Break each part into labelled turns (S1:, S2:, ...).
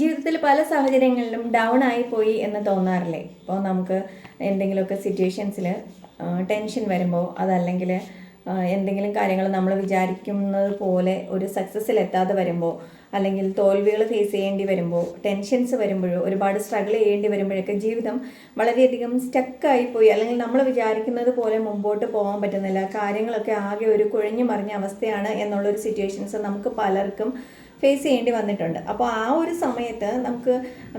S1: ജീവിതത്തിൽ പല സാഹചര്യങ്ങളിലും ഡൗൺ ആയി പോയി എന്ന് തോന്നാറില്ലേ? ഇപ്പോൾ നമുക്ക് എന്തെങ്കിലുമൊക്കെ സിറ്റുവേഷൻസിൽ ടെൻഷൻ വരുമ്പോൾ അതല്ലെങ്കിൽ എന്തെങ്കിലും കാര്യങ്ങൾ നമ്മൾ വിചാരിക്കുന്നത് പോലെ ഒരു സക്സസ്സിൽ എത്താതെ വരുമ്പോൾ അല്ലെങ്കിൽ തോൽവികൾ ഫേസ് ചെയ്യേണ്ടി വരുമ്പോൾ ടെൻഷൻസ് വരുമ്പോഴോ ഒരുപാട് സ്ട്രഗിൾ ചെയ്യേണ്ടി വരുമ്പോഴൊക്കെ ജീവിതം വളരെയധികം സ്റ്റക്കായി പോയി. അല്ലെങ്കിൽ നമ്മൾ വിചാരിക്കുന്നത് പോലെ മുമ്പോട്ട് പോകാൻ പറ്റുന്നില്ല. കാര്യങ്ങളൊക്കെ ആകെ ഒരു കുഴഞ്ഞു മറിഞ്ഞ അവസ്ഥയാണ് എന്നുള്ളൊരു സിറ്റുവേഷൻസ് നമുക്ക് പലർക്കും ഫേസ് ചെയ്യേണ്ടി വന്നിട്ടുണ്ട്. അപ്പോൾ ആ ഒരു സമയത്ത് നമുക്ക്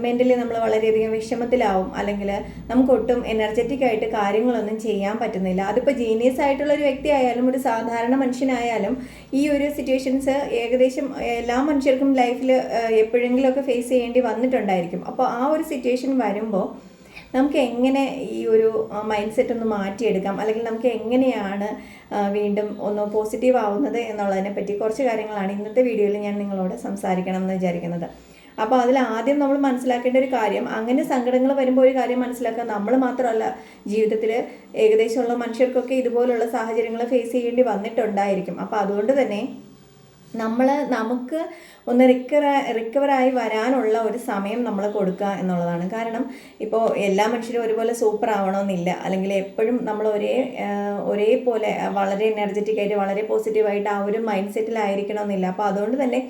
S1: മെന്റലി നമ്മൾ വളരെയധികം വിഷമത്തിലാവും. അല്ലെങ്കിൽ നമുക്ക് ഒട്ടും എനർജറ്റിക് ആയിട്ട് കാര്യങ്ങളൊന്നും ചെയ്യാൻ പറ്റുന്നില്ല. അതിപ്പോൾ ജീനിയസ് ആയിട്ടുള്ള ഒരു വ്യക്തി ആയാലും ഒരു സാധാരണ മനുഷ്യനായാലും ഈ ഒരു സിറ്റുവേഷൻസ് ഏകദേശം എല്ലാ മനുഷ്യർക്കും ലൈഫിൽ എപ്പോഴെങ്കിലുമൊക്കെ ഫേസ് ചെയ്യേണ്ടി വന്നിട്ടുണ്ടായിരിക്കും. അപ്പോൾ ആ ഒരു സിറ്റുവേഷൻ വരുമ്പോൾ നമുക്ക് എങ്ങനെ ഈ ഒരു മൈൻഡ് സെറ്റ് ഒന്ന് മാറ്റിയെടുക്കാം? അല്ലെങ്കിൽ നമുക്ക് എങ്ങനെയാണ് വീണ്ടും ഒന്ന് പോസിറ്റീവ് ആവുന്നത് എന്നുള്ളതിനെ പറ്റി കുറച്ച് കാര്യങ്ങളാണ് ഇന്നത്തെ വീഡിയോയിൽ ഞാൻ നിങ്ങളോട് സംസാരിക്കണം എന്ന് വിചാരിക്കുന്നത്. അപ്പോൾ അതിൽ ആദ്യം നമ്മൾ മനസ്സിലാക്കേണ്ട ഒരു കാര്യം അങ്ങനെ സങ്കടങ്ങൾ വരുമ്പോൾ ഒരു കാര്യം മനസ്സിലാക്കുക. നമ്മൾ മാത്രമല്ല ജീവിതത്തിൽ ഏകദേശമുള്ള മനുഷ്യർക്കൊക്കെ ഇതുപോലുള്ള സാഹചര്യങ്ങൾ ഫേസ് ചെയ്യേണ്ടി വന്നിട്ടുണ്ടായിരിക്കും. അപ്പോൾ അതുകൊണ്ട് തന്നെ നമ്മൾ നമുക്ക് ഒന്ന് റിക്കവർ റിക്കവറായി വരാനുള്ള ഒരു സമയം നമ്മൾ കൊടുക്കുക എന്നുള്ളതാണ്. കാരണം ഇപ്പോൾ എല്ലാ മനുഷ്യരും ഒരുപോലെ സൂപ്പർ ആവണമെന്നില്ല. അല്ലെങ്കിൽ എപ്പോഴും നമ്മൾ ഒരേ ഒരേപോലെ വളരെ എനർജറ്റിക് ആയിട്ട് വളരെ പോസിറ്റീവായിട്ട് ആ ഒരു മൈൻഡ് സെറ്റിലായിരിക്കണമെന്നില്ല അപ്പോൾ അതുകൊണ്ട് തന്നെ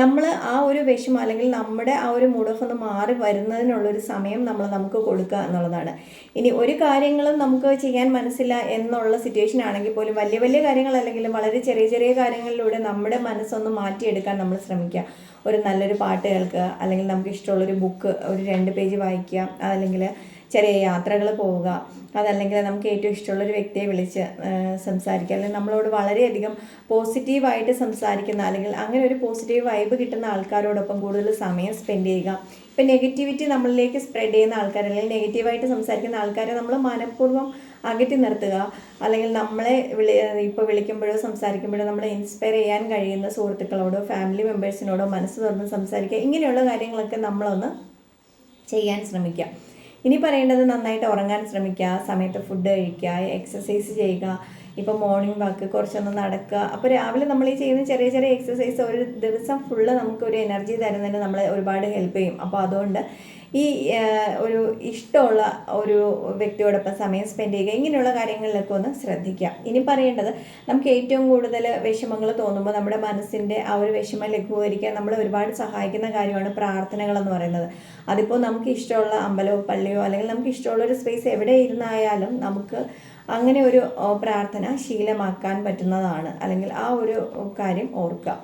S1: നമ്മൾ ആ ഒരു വിഷമം അല്ലെങ്കിൽ നമ്മുടെ ആ ഒരു മൂഡ് ഒന്ന് മാറി വരുന്നതിനുള്ളൊരു സമയം നമ്മൾ നമുക്ക് കൊടുക്കുക എന്നുള്ളതാണ്. ഇനി ഒരു കാര്യങ്ങളും നമുക്ക് ചെയ്യാൻ മനസ്സില്ല എന്നുള്ള സിറ്റുവേഷൻ ആണെങ്കിൽ പോലും വലിയ വലിയ കാര്യങ്ങൾ അല്ലെങ്കിൽ വളരെ ചെറിയ ചെറിയ കാര്യങ്ങളിലൂടെ നമ്മുടെ മനസ്സൊന്ന് മാറ്റിയെടുക്കാൻ നമ്മൾ ശ്രമിക്കുക. ഒരു നല്ലൊരു പാട്ട് കേൾക്കുക അല്ലെങ്കിൽ നമുക്ക് ഇഷ്ടമുള്ളൊരു ബുക്ക് ഒരു രണ്ട് പേജ് വായിക്കുക അതല്ലെങ്കിൽ ചെറിയ യാത്രകൾ പോവുക. അതല്ലെങ്കിൽ നമുക്ക് ഏറ്റവും ഇഷ്ടമുള്ളൊരു വ്യക്തിയെ വിളിച്ച് സംസാരിക്കുക. അല്ലെങ്കിൽ നമ്മളോട് വളരെയധികം പോസിറ്റീവായിട്ട് സംസാരിക്കുന്ന അല്ലെങ്കിൽ അങ്ങനെ ഒരു പോസിറ്റീവ് വൈബ് കിട്ടുന്ന ആൾക്കാരോടൊപ്പം കൂടുതൽ സമയം സ്പെൻഡ് ചെയ്യുക. ഇപ്പം നെഗറ്റിവിറ്റി നമ്മളിലേക്ക് സ്പ്രെഡ് ചെയ്യുന്ന ആൾക്കാർ അല്ലെങ്കിൽ നെഗറ്റീവായിട്ട് സംസാരിക്കുന്ന ആൾക്കാരെ നമ്മൾ മനഃപൂർവം അകറ്റി നിർത്തുക. അല്ലെങ്കിൽ നമ്മളെ വിളി ഇപ്പോൾ വിളിക്കുമ്പോഴോ സംസാരിക്കുമ്പോഴോ നമ്മളെ ഇൻസ്പയർ ചെയ്യാൻ കഴിയുന്ന സുഹൃത്തുക്കളോടോ ഫാമിലി മെമ്പേഴ്സിനോടോ മനസ്സ് തുറന്ന് സംസാരിക്കുക. ഇങ്ങനെയുള്ള കാര്യങ്ങളൊക്കെ നമ്മളൊന്ന് ചെയ്യാൻ ശ്രമിക്കുക. ഇനി പറയേണ്ടത് നന്നായിട്ട് ഉറങ്ങാൻ ശ്രമിക്കുക സമയത്ത് ഫുഡ് കഴിക്കുക എക്സസൈസ് ചെയ്യുക ഇപ്പോൾ മോർണിംഗ് വാക്ക് കുറച്ചൊന്ന് നടക്കുക. അപ്പോൾ രാവിലെ നമ്മൾ ഈ ചെയ്യുന്ന ചെറിയ ചെറിയ എക്സസൈസ് ഒരു ദിവസം ഫുള്ള് നമുക്ക് ഒരു എനർജി തരുന്നതിന് നമ്മളെ ഒരുപാട് ഹെൽപ്പ് ചെയ്യും. അപ്പോൾ അതുകൊണ്ട് ഈ ഒരു ഇഷ്ടമുള്ള ഒരു വ്യക്തിയോടൊപ്പം സമയം സ്പെൻഡ് ചെയ്യുക ഇങ്ങനെയുള്ള കാര്യങ്ങളിലൊക്കെ ഒന്ന് ശ്രദ്ധിക്കുക. ഇനി പറയേണ്ടത് നമുക്ക് ഏറ്റവും കൂടുതൽ വിഷമങ്ങൾ തോന്നുമ്പോൾ നമ്മുടെ മനസ്സിന്റെ ആ ഒരു വിഷമം ലഘൂകരിക്കാൻ നമ്മളെ ഒരുപാട് സഹായിക്കുന്ന കാര്യമാണ് പ്രാർത്ഥനകളെന്ന് പറയുന്നത്. അതിപ്പോൾ നമുക്ക് ഇഷ്ടമുള്ള അമ്പലമോ പള്ളിയോ അല്ലെങ്കിൽ നമുക്ക് ഇഷ്ടമുള്ള ഒരു സ്പേസ് എവിടെ ഇരുന്നായാലും നമുക്ക് അങ്ങനെ ഒരു പ്രാർത്ഥന ശീലമാക്കാൻ പറ്റുന്നതാണ്. അല്ലെങ്കിൽ ആ ഒരു കാര്യം ഓർക്കുക.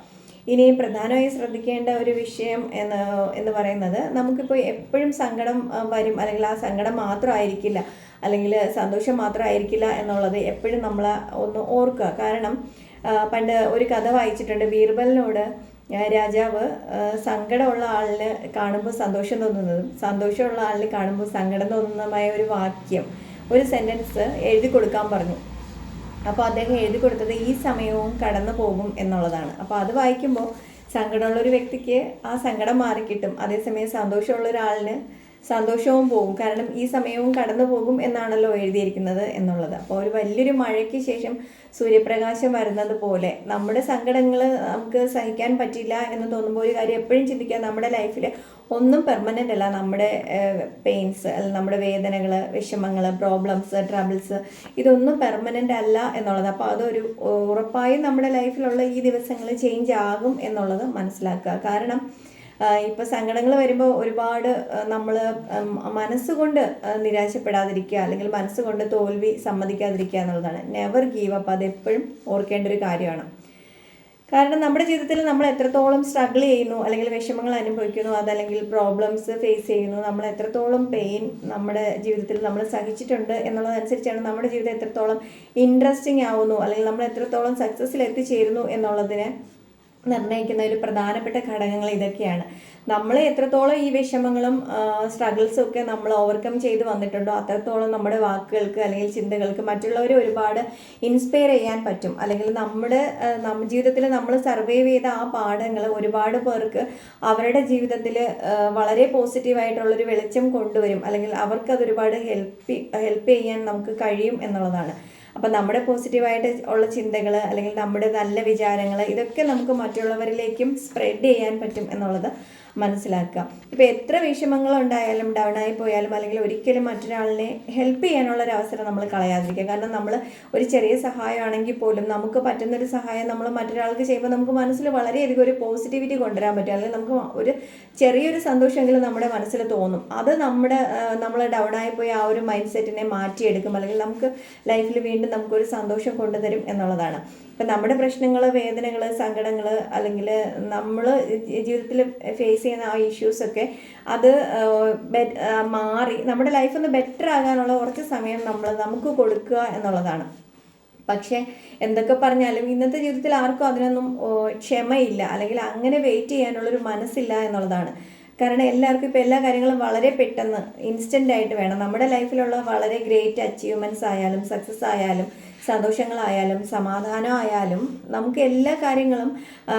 S1: ഇനി പ്രധാനമായി ശ്രദ്ധിക്കേണ്ട ഒരു വിഷയം എന്ന് എന്ന് പറയുന്നത് നമുക്കിപ്പോൾ എപ്പോഴും സങ്കടം വരും. അല്ലെങ്കിൽ ആ സങ്കടം മാത്രമായിരിക്കില്ല. അല്ലെങ്കിൽ സന്തോഷം മാത്രമായിരിക്കില്ല എന്നുള്ളത് എപ്പോഴും നമ്മൾ ഒന്ന് ഓർക്കുക. കാരണം പണ്ട് ഒരു കഥ വായിച്ചിട്ടുണ്ട്. ബീർബലിനോട് രാജാവ് സങ്കടമുള്ള ആളിന് കാണുമ്പോൾ സന്തോഷം തോന്നുന്നതും സന്തോഷമുള്ള ആളിന് കാണുമ്പോൾ സങ്കടം തോന്നുന്നതുമായ ഒരു വാക്യം. ഒരു സെന്റൻസ് എഴുതി കൊടുക്കാൻ പറഞ്ഞു. അപ്പോൾ അദ്ദേഹം എഴുതി കൊടുത്തത് ഈ സമയവും കടന്നു പോകും എന്നുള്ളതാണ്. അപ്പോൾ അത് വായിക്കുമ്പോൾ സങ്കടമുള്ള ഒരു വ്യക്തിക്ക് ആ സങ്കടം മാറിക്കിട്ടും. അതേസമയം സന്തോഷമുള്ള ഒരാളിന് സന്തോഷവും പോകും കാരണം ഈ സമയവും കടന്നു പോകും എന്നാണല്ലോ എഴുതിയിരിക്കുന്നത് എന്നുള്ളത്. അപ്പോൾ ഒരു വലിയൊരു മഴയ്ക്ക് ശേഷം സൂര്യപ്രകാശം വരുന്നത് പോലെ നമ്മുടെ സങ്കടങ്ങൾ നമുക്ക് സഹിക്കാൻ പറ്റില്ല എന്ന് തോന്നുമ്പോൾ ഒരു കാര്യം എപ്പോഴും ചിന്തിക്കുക നമ്മുടെ ലൈഫിൽ ഒന്നും പെർമനന്റ് അല്ല. നമ്മുടെ പെയിൻസ് അല്ലെങ്കിൽ നമ്മുടെ വേദനകൾ വിഷമങ്ങൾ പ്രോബ്ലംസ് ട്രബിൾസ് ഇതൊന്നും പെർമനന്റ് അല്ല എന്നുള്ളത്. അപ്പോൾ അതൊരു ഉറപ്പായും നമ്മുടെ ലൈഫിലുള്ള ഈ ദിവസങ്ങൾ ചേഞ്ച് ആകും എന്നുള്ളത് മനസ്സിലാക്കുക. കാരണം ഇപ്പോൾ സങ്കടങ്ങൾ വരുമ്പോൾ ഒരുപാട് നമ്മൾ മനസ്സുകൊണ്ട് നിരാശപ്പെടാതിരിക്കുക അല്ലെങ്കിൽ മനസ്സുകൊണ്ട് തോൽവി സമ്മതിക്കാതിരിക്കുക എന്നുള്ളതാണ്. നെവർ ഗീവ് അപ്പ് അതെപ്പോഴും ഓർക്കേണ്ട ഒരു കാര്യമാണ്. കാരണം നമ്മുടെ ജീവിതത്തിൽ നമ്മൾ എത്രത്തോളം സ്ട്രഗിൾ ചെയ്യുന്നു അല്ലെങ്കിൽ വിഷമങ്ങൾ അനുഭവിക്കുന്നു അതല്ലെങ്കിൽ പ്രോബ്ലംസ് ഫേസ് ചെയ്യുന്നു നമ്മൾ എത്രത്തോളം പെയിൻ നമ്മുടെ ജീവിതത്തിൽ നമ്മൾ സഹിച്ചിട്ടുണ്ട് എന്നുള്ളതനുസരിച്ചാണ് നമ്മുടെ ജീവിതം എത്രത്തോളം ഇൻട്രസ്റ്റിംഗ് ആവുന്നു അല്ലെങ്കിൽ നമ്മൾ എത്രത്തോളം സക്സസ്സിൽ എത്തിച്ചേരുന്നു എന്നുള്ളതിനെ നിർണയിക്കുന്ന ഒരു പ്രധാനപ്പെട്ട ഘടകങ്ങൾ ഇതൊക്കെയാണ്. നമ്മൾ എത്രത്തോളം ഈ വിഷമങ്ങളും സ്ട്രഗിൾസും ഒക്കെ നമ്മൾ ഓവർകം ചെയ്ത് വന്നിട്ടുണ്ടോ അത്രത്തോളം നമ്മുടെ വാക്കുകൾക്ക് അല്ലെങ്കിൽ ചിന്തകൾക്ക് മറ്റുള്ളവരെ ഒരുപാട് ഇൻസ്പയർ ചെയ്യാൻ പറ്റും. അല്ലെങ്കിൽ നമ്മുടെ ജീവിതത്തിൽ നമ്മൾ സർവൈവ് ചെയ്ത ആ പാഠങ്ങൾ ഒരുപാട് പേർക്ക് അവരുടെ ജീവിതത്തിൽ വളരെ പോസിറ്റീവായിട്ടുള്ളൊരു വെളിച്ചം കൊണ്ടുവരും. അല്ലെങ്കിൽ അവർക്ക് അതൊരുപാട് ഹെൽപ്പ് ഹെൽപ്പ് ചെയ്യാൻ നമുക്ക് കഴിയും എന്നുള്ളതാണ്. അപ്പം നമ്മുടെ പോസിറ്റീവായിട്ട് ഉള്ള ചിന്തകൾ അല്ലെങ്കിൽ നമ്മുടെ നല്ല വിചാരങ്ങൾ ഇതൊക്കെ നമുക്ക് മറ്റുള്ളവരിലേക്കും സ്പ്രെഡ് ചെയ്യാൻ പറ്റും എന്നുള്ളത് മനസ്സിലാക്കുക ഇപ്പോൾ എത്ര വിഷമങ്ങൾ ഉണ്ടായാലും ആയി പോയാലും അല്ലെങ്കിൽ ഒരിക്കലും മറ്റൊരാളിനെ ഹെൽപ്പ് ചെയ്യാനുള്ള ഒരു അവസരം നമ്മൾ കളയാതിരിക്കുക. കാരണം നമ്മൾ ഒരു ചെറിയ സഹായമാണെങ്കിൽ പോലും നമുക്ക് പറ്റുന്നൊരു സഹായം നമ്മൾ മറ്റൊരാൾക്ക് ചെയ്യുമ്പോൾ നമുക്ക് മനസ്സിൽ വളരെയധികം ഒരു പോസിറ്റിവിറ്റി കൊണ്ടുവരാൻ പറ്റും. അല്ലെങ്കിൽ നമുക്ക് ഒരു ചെറിയൊരു സന്തോഷമെങ്കിലും നമ്മുടെ മനസ്സിൽ തോന്നും. അത് നമ്മുടെ നമ്മൾ ഡൗൺ ആയി പോയി ആ ഒരു മൈൻഡ് സെറ്റിനെ മാറ്റിയെടുക്കും. അല്ലെങ്കിൽ നമുക്ക് ലൈഫിൽ വീണ്ടും നമുക്കൊരു സന്തോഷം കൊണ്ടുതരും എന്നുള്ളതാണ്. ഇപ്പം നമ്മുടെ പ്രശ്നങ്ങൾ വേദനകൾ സങ്കടങ്ങൾ അല്ലെങ്കിൽ നമ്മൾ ജീവിതത്തിൽ ഫേസ് ചെയ്യുന്ന ആ ഇഷ്യൂസൊക്കെ അത് മാറി നമ്മുടെ ലൈഫ് ഒന്ന് ബെറ്റർ ആകാനുള്ള കുറച്ച് സമയം നമ്മൾ നമുക്ക് കൊടുക്കുക എന്നുള്ളതാണ്. പക്ഷേ എന്തൊക്കെ പറഞ്ഞാലും ഇന്നത്തെ ജീവിതത്തിൽ ആർക്കും അതിനൊന്നും ക്ഷമയില്ല. അല്ലെങ്കിൽ അങ്ങനെ വെയിറ്റ് ചെയ്യാനുള്ളൊരു മനസ്സില്ല എന്നുള്ളതാണ്. കാരണം എല്ലാവർക്കും ഇപ്പോൾ എല്ലാ കാര്യങ്ങളും വളരെ പെട്ടെന്ന് ഇൻസ്റ്റന്റ് ആയിട്ട് വേണം. നമ്മുടെ ലൈഫിലുള്ള വളരെ ഗ്രേറ്റ് അച്ചീവ്മെന്റ്സ് ആയാലും സക്സസ് ആയാലും സന്തോഷങ്ങളായാലും സമാധാനമായാലും നമുക്ക് എല്ലാ കാര്യങ്ങളും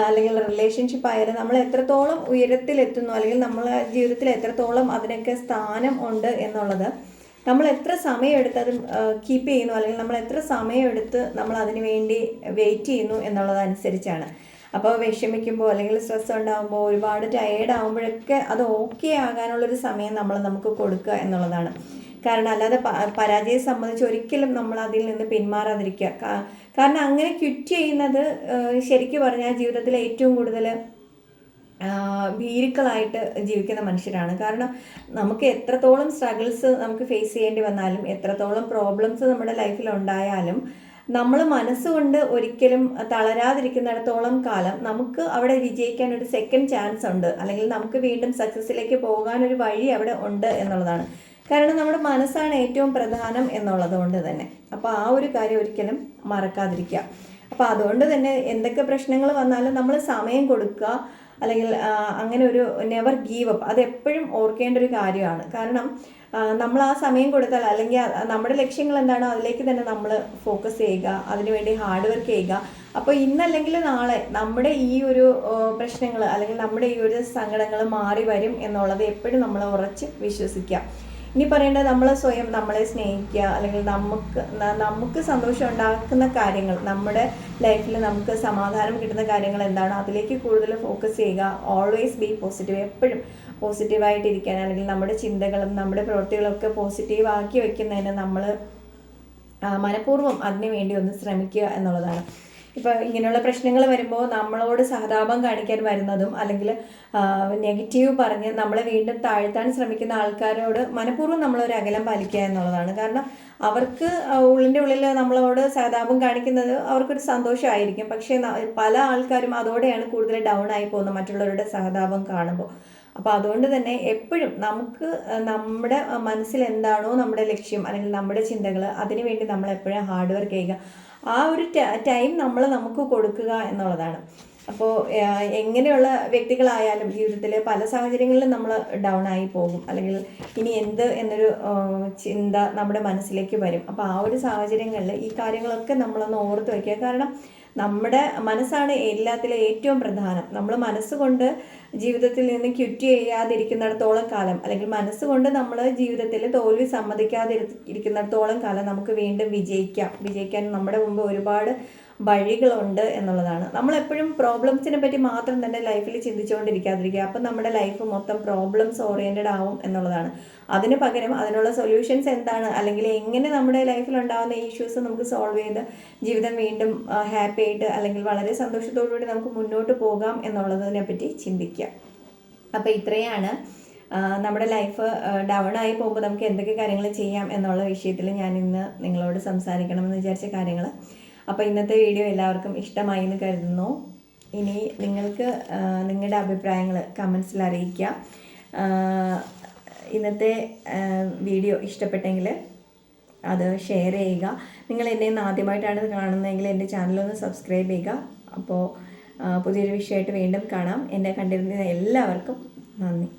S1: അല്ലെങ്കിൽ റിലേഷൻഷിപ്പ് ആയാലും നമ്മൾ എത്രത്തോളം ഉയരത്തിലെത്തുന്നു അല്ലെങ്കിൽ നമ്മളെ ജീവിതത്തിൽ എത്രത്തോളം അതിനൊക്കെ സ്ഥാനം ഉണ്ട് എന്നുള്ളത് നമ്മൾ എത്ര സമയമെടുത്ത് അത് കീപ്പ് ചെയ്യുന്നു അല്ലെങ്കിൽ നമ്മൾ എത്ര സമയമെടുത്ത് നമ്മൾ അതിന് വേണ്ടി വെയിറ്റ് ചെയ്യുന്നു എന്നുള്ളതനുസരിച്ചാണ്. അപ്പോൾ വിഷമിക്കുമ്പോൾ അല്ലെങ്കിൽ സ്ട്രെസ് ഉണ്ടാകുമ്പോൾ ഒരുപാട് ടയേർഡ് ആകുമ്പോഴൊക്കെ അത് ഓക്കെ ആകാനുള്ളൊരു സമയം നമ്മൾ നമുക്ക് കൊടുക്കുക എന്നുള്ളതാണ്. കാരണം അല്ലാതെ പരാജയം സംബന്ധിച്ച് ഒരിക്കലും നമ്മൾ അതിൽ നിന്ന് പിന്മാറാതിരിക്കുക. കാരണം അങ്ങനെ ക്വിറ്റ് ചെയ്യുന്നത് ശരിക്കും പറഞ്ഞാൽ ജീവിതത്തിലെ ഏറ്റവും കൂടുതൽ ഭീരുക്കളായിട്ട് ജീവിക്കുന്ന മനുഷ്യരാണ്. കാരണം നമുക്ക് എത്രത്തോളം സ്ട്രഗിൾസ് നമുക്ക് ഫേസ് ചെയ്യേണ്ടി വന്നാലും എത്രത്തോളം പ്രോബ്ലംസ് നമ്മുടെ ലൈഫിൽ ഉണ്ടായാലും നമ്മൾ മനസ്സുകൊണ്ട് ഒരിക്കലും തളരാതിരിക്കുന്നിടത്തോളം കാലം നമുക്ക് അവിടെ വിജയിക്കാൻ ഒരു സെക്കൻഡ് ചാൻസ് ഉണ്ട്. അല്ലെങ്കിൽ നമുക്ക് വീണ്ടും സക്സസ്സിലേക്ക് പോകാനൊരു വഴി അവിടെ ഉണ്ട് എന്നുള്ളതാണ്. കാരണം നമ്മുടെ മനസ്സാണ് ഏറ്റവും പ്രധാനം എന്നുള്ളത് കൊണ്ട് തന്നെ. അപ്പോൾ ആ ഒരു കാര്യം ഒരിക്കലും മറക്കാതിരിക്കുക. അപ്പോൾ അതുകൊണ്ട് തന്നെ എന്തൊക്കെ പ്രശ്നങ്ങൾ വന്നാലും നമ്മൾ സമയം കൊടുക്കുക. അല്ലെങ്കിൽ അങ്ങനെ ഒരു നെവർ ഗീവ് അപ്പ് അത് എപ്പോഴും ഓർക്കേണ്ട ഒരു കാര്യമാണ്. കാരണം നമ്മൾ ആ സമയം കൊടുത്താൽ അല്ലെങ്കിൽ നമ്മുടെ ലക്ഷ്യങ്ങൾ എന്താണോ അതിലേക്ക് തന്നെ നമ്മൾ ഫോക്കസ് ചെയ്യുക. അതിനുവേണ്ടി ഹാർഡ് വർക്ക് ചെയ്യുക. അപ്പോൾ ഇന്നല്ലെങ്കിൽ നാളെ നമ്മുടെ ഈ ഒരു പ്രശ്നങ്ങൾ അല്ലെങ്കിൽ നമ്മുടെ ഈ ഒരു സങ്കടങ്ങൾ മാറി വരും എന്നുള്ളത് എപ്പോഴും നമ്മൾ ഉറച്ച് വിശ്വസിക്കുക. ഇനി പറയേണ്ടത് നമ്മളെ സ്വയം നമ്മളെ സ്നേഹിക്കുക അല്ലെങ്കിൽ നമുക്ക് നമുക്ക് സന്തോഷം ഉണ്ടാക്കുന്ന കാര്യങ്ങൾ നമ്മുടെ ലൈഫിൽ നമുക്ക് സമാധാനം കിട്ടുന്ന കാര്യങ്ങൾ എന്താണോ? അതിലേക്ക് കൂടുതൽ ഫോക്കസ് ചെയ്യുക. ഓൾവേസ് ബി പോസിറ്റീവ് എപ്പോഴും പോസിറ്റീവായിട്ടിരിക്കാൻ അല്ലെങ്കിൽ നമ്മുടെ ചിന്തകളും നമ്മുടെ പ്രവൃത്തികളൊക്കെ പോസിറ്റീവ് ആക്കി വെക്കുന്നതിന് നമ്മൾ മനഃപൂർവം അതിനു വേണ്ടി ഒന്ന് ശ്രമിക്കുക എന്നുള്ളതാണ്. ഇപ്പോൾ ഇങ്ങനെയുള്ള പ്രശ്നങ്ങൾ വരുമ്പോൾ നമ്മളോട് സഹതാപം കാണിക്കാൻ വരുന്നതും അല്ലെങ്കിൽ നെഗറ്റീവ് പറഞ്ഞ് നമ്മളെ വീണ്ടും താഴ്ത്താൻ ശ്രമിക്കുന്ന ആൾക്കാരോട് മനഃപൂർവം നമ്മളൊരു അകലം പാലിക്കുക എന്നുള്ളതാണ്. കാരണം അവർക്ക് ഉള്ളിന്റെ ഉള്ളിൽ നമ്മളോട് സഹതാപം കാണിക്കുന്നത് അവർക്കൊരു സന്തോഷമായിരിക്കും. പക്ഷേ പല ആൾക്കാരും അതോടെയാണ് കൂടുതൽ ഡൗൺ ആയി പോകുന്നത് മറ്റുള്ളവരുടെ സഹതാപം കാണുമ്പോൾ. അപ്പോൾ അതുകൊണ്ട് തന്നെ എപ്പോഴും നമുക്ക് നമ്മുടെ മനസ്സിൽ എന്താണോ നമ്മുടെ ലക്ഷ്യം അല്ലെങ്കിൽ നമ്മുടെ ചിന്തകൾ അതിനുവേണ്ടി നമ്മൾ എപ്പോഴും ഹാർഡ് വർക്ക് ചെയ്യുക. ആ ഒരു ടൈം നമ്മൾ നമുക്ക് കൊടുക്കുക എന്നുള്ളതാണ്. അപ്പോൾ എങ്ങനെയുള്ള വ്യക്തികളായാലും ജീവിതത്തിൽ പല സാഹചര്യങ്ങളിലും നമ്മൾ ഡൗൺ ആയി പോകും. അല്ലെങ്കിൽ ഇനി എന്ത് എന്നൊരു ചിന്ത നമ്മുടെ മനസ്സിലേക്ക് വരും. അപ്പോൾ ആ ഒരു സാഹചര്യങ്ങളിൽ ഈ കാര്യങ്ങളൊക്കെ നമ്മളൊന്ന് ഓർത്ത് വയ്ക്കുക കാരണം നമ്മുടെ മനസ്സാണ് എല്ലാത്തിലെ ഏറ്റവും പ്രധാനം. നമ്മൾ മനസ്സുകൊണ്ട് ജീവിതത്തിൽ നിന്ന് ക്യുറ്റ് ചെയ്യാതിരിക്കുന്നിടത്തോളം കാലം അല്ലെങ്കിൽ മനസ്സുകൊണ്ട് നമ്മൾ ജീവിതത്തിൽ തോൽവി സമ്മതിക്കാതിരിക്കുന്നിടത്തോളം കാലം നമുക്ക് വീണ്ടും വിജയിക്കാം. വിജയിക്കാൻ നമ്മുടെ മുമ്പ് ഒരുപാട് വഴികളുണ്ട് എന്നുള്ളതാണ്. നമ്മളെപ്പോഴും പ്രോബ്ലംസിനെ പറ്റി മാത്രം തന്നെ ലൈഫിൽ ചിന്തിച്ചുകൊണ്ടിരിക്കാതിരിക്കുക. അപ്പം നമ്മുടെ ലൈഫ് മൊത്തം പ്രോബ്ലംസ് ഓറിയന്റഡ് ആവും എന്നുള്ളതാണ്. അതിന് പകരം അതിനുള്ള സൊല്യൂഷൻസ് എന്താണ്? അല്ലെങ്കിൽ എങ്ങനെ നമ്മുടെ ലൈഫിൽ ഉണ്ടാകുന്ന ഇഷ്യൂസ് നമുക്ക് സോൾവ് ചെയ്ത് ജീവിതം വീണ്ടും ഹാപ്പി ആയിട്ട് അല്ലെങ്കിൽ വളരെ സന്തോഷത്തോടുകൂടി നമുക്ക് മുന്നോട്ട് പോകാം എന്നുള്ളതിനെ പറ്റി ചിന്തിക്കുക. അപ്പോൾ ഇത്രയാണ് നമ്മുടെ ലൈഫ് ഡൗൺ ആയി പോകുമ്പോൾ നമുക്ക് എന്തൊക്കെ കാര്യങ്ങൾ ചെയ്യാം എന്നുള്ള വിഷയത്തിൽ ഞാൻ ഇന്ന് നിങ്ങളോട് സംസാരിക്കണമെന്ന് വിചാരിച്ച കാര്യങ്ങൾ. അപ്പോൾ ഇന്നത്തെ വീഡിയോ എല്ലാവർക്കും ഇഷ്ടമായി എന്ന് കരുതുന്നു. ഇനി നിങ്ങൾക്ക് നിങ്ങളുടെ അഭിപ്രായങ്ങൾ കമൻസിൽ അറിയിക്കുക. ഇന്നത്തെ വീഡിയോ ഇഷ്ടപ്പെട്ടെങ്കിൽ അത് ഷെയർ ചെയ്യുക. നിങ്ങൾ എന്നെ ഇന്ന് ആദ്യമായിട്ടാണ് കാണുന്നതെങ്കിൽ എന്റെ ചാനലൊന്ന് സബ്സ്ക്രൈബ് ചെയ്യുക. അപ്പോൾ പുതിയൊരു വിഷയമായിട്ട് വീണ്ടും കാണാം. എന്നെ കണ്ടിരുന്ന എല്ലാവർക്കും നന്ദി.